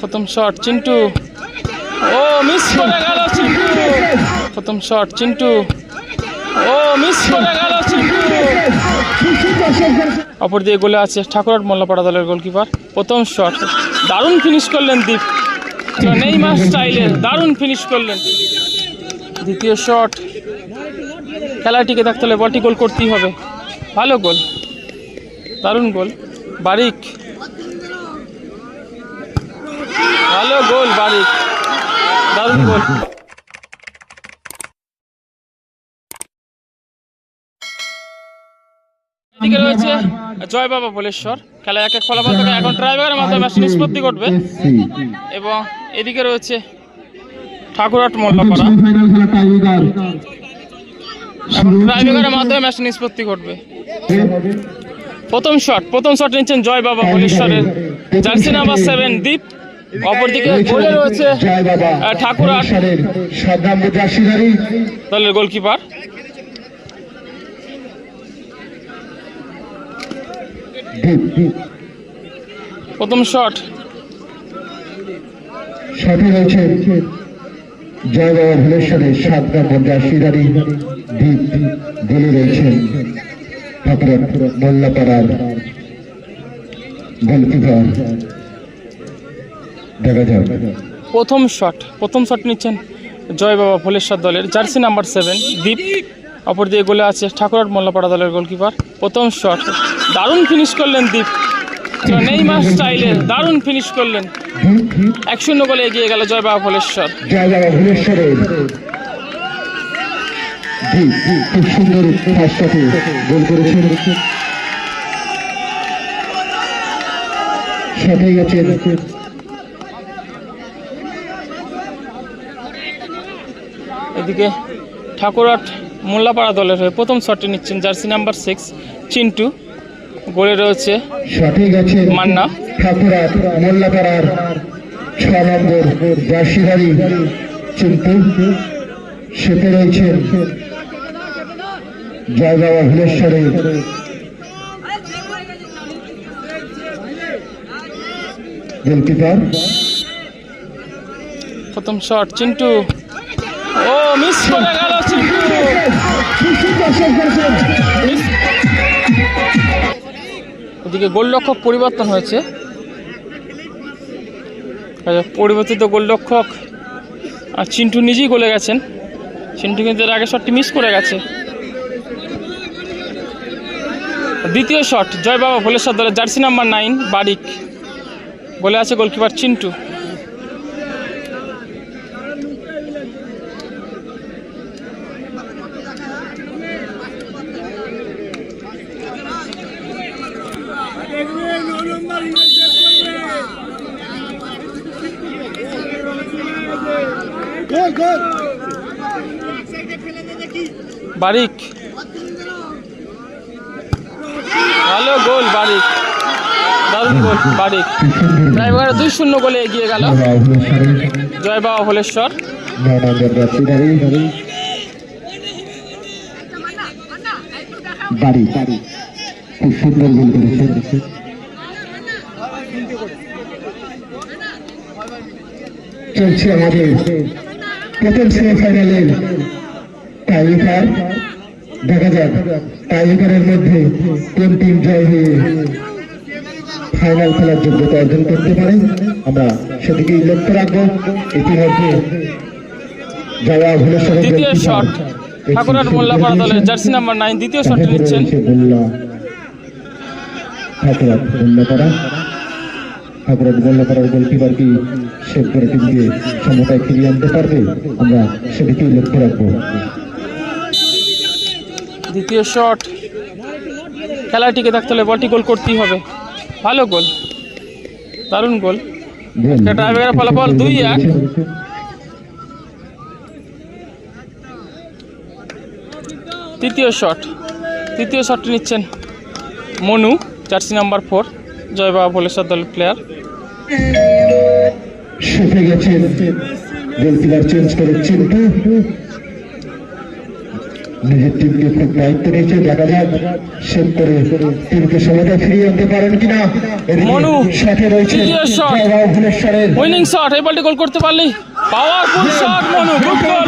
প্রথম শট, চিন্টু। ও, মিস করে গেল চিন্টু। প্রথম শট, চিন্টু। ও, মিস করে গেল চিন্টু। অপর দিয়ে গোলে আছে ঠাকুরহাট মোল্লাপাড়া দলের গোলকিপার। প্রথম শট। দারুণ ফিনিশ করলেন দীপ। নেইমার স্টাইলের দারুণ ফিনিশ করলেন দ্বিতীয় শট। খেলা টিকে থাকতে হলে বলটি গোল করতেই হবে। ভালো গোল। দারুণ গোল। বারিক। ভালো গোল বারিক। দারুণ গোল। এদিকে রয়েছে জয় বাবা ভোলেশ্বর খেলা এক এক ফলাফল থেকে। এখন ড্রাইভারের মাধ্যমে ম্যাচ নিষ্পত্তি ঘটবে এবং এদিকে রয়েছে ঠাকুরহাট মোল্লাপাড়া। ড্রাইভারের মাধ্যমে ম্যাচ নিষ্পত্তি ঘটবে প্রথম শট প্রথম শট নিচ্ছেন জয় বাবা ভোলেশ্বরের জার্সি নাম্বার সেভেন দীপ। অপরদিকে গোলে রয়েছে জার্সিধারী দলের গোলকিপার। প্রথম শট। রয়েছে জয় বাবা ভুলেশ্বরের জার্সিধারী দীপ গোলে রয়েছেন ঠাকুরের মোল্লাপাড়ার গোলকিপার। প্রথম শট প্রথম শট নিচ্ছেন জয় বাবা ভোলেশ্বর দলের জার্সি নাম্বার সেভেন দীপ। অপর দিয়ে গোলে আছে ঠাকুরহাট মোল্লাপাড়া দলের গোলকিপার প্রথম শট দারুণ ফিনিশ করলেন দীপ। নেইমার স্টাইলের দারুণ ফিনিশ করলেন। এক শূন্য গোলে এগিয়ে গেল জয় বাবা খুব সুন্দর গোল করেছেন। সাথে গেছেন এদিকে ঠাকুরহাট মোল্লাপাড়া দলের হয়ে প্রথম শটটি নিচ্ছেন জার্সি নাম্বার সিক্স চিন্টু। গোলে রয়েছে মান্না। ঠাকুরাত মোল্লাপাড়ার ছ নম্বর জার্সিধারী চিন্তু সেতে রয়েছেন জয় বাবা গোলকিপার। প্রথম শট চিন্টু। ও মিস করে গেল ওদিকে গোলরক্ষক পরিবর্তন হয়েছে। আচ্ছা, পরিবর্তিত গোলরক্ষক। আর চিন্টু নিজেই গোলে গেছেন। চিন্টু কিন্তু এর আগে শটটি মিস করে গেছে। দ্বিতীয় শট জয় বাবা ভোলেশ্বর দলের জার্সি নাম্বার নাইন বারিক। বলে আছে গোলকিপার চিন্টু। বারিক। ভালো গোল বারিক। দারুণ গোল বারিক। ড্রাইভার দুই শূন্য গোলে এগিয়ে গেল। জয় বাবা ভোলেশ্বর নয় বাড়ি। খুব সুন্দর গোল করেছেন চলছে আমাদের। প্রথম সেমিফাইনালের টাইব্রেকার দেখা যাক। টাইব্রেকারের মধ্যে কোন টিম জয় হয়ে ফাইনাল খেলার যোগ্যতা অর্জন করতে পারে আমরা সেদিকে লক্ষ্য রাখব। ইতিমধ্যে যাওয়া ভুলেশ্বরের দ্বিতীয় শট ঠাকুরহাট মোল্লাপাড়া দলের জার্সি নাম্বার নাইন দ্বিতীয় শট নিচ্ছেন। ঠাকুরাত মোল্লাপাড়া ঠাকুরাত মোল্লাপাড়ার গোলকিপার কি সেভ করে টিমকে সমতায় ফিরিয়ে আনতে পারবে? আমরা সেদিকেই লক্ষ্য রাখব। দ্বিতীয় শট। খেলা টিকে থাকতে হলে বলটি গোল করতেই হবে। ভালো গোল। দারুণ গোল। টাইব্রেকারের ফলাফল দুই এক। তৃতীয় শট। তৃতীয় শটটি নিচ্ছেন Manu jersey number four Joy Baba Bholeshwar দলের প্লেয়ার সেফে গেছেন। গোলকিপার চেঞ্জ করে চিন্টু নিজের টিমকে খুব দায়িত্ব নিয়েছে দেখা যাক সেভ করে টিমকে সময়টা ফিরিয়ে আনতে পারেন কিনা। মনু, সাথে রয়েছে ভুবনেশ্বরের উইনিং শট এই বলটি গোল করতে পারলি। Powerful shot Manu good goal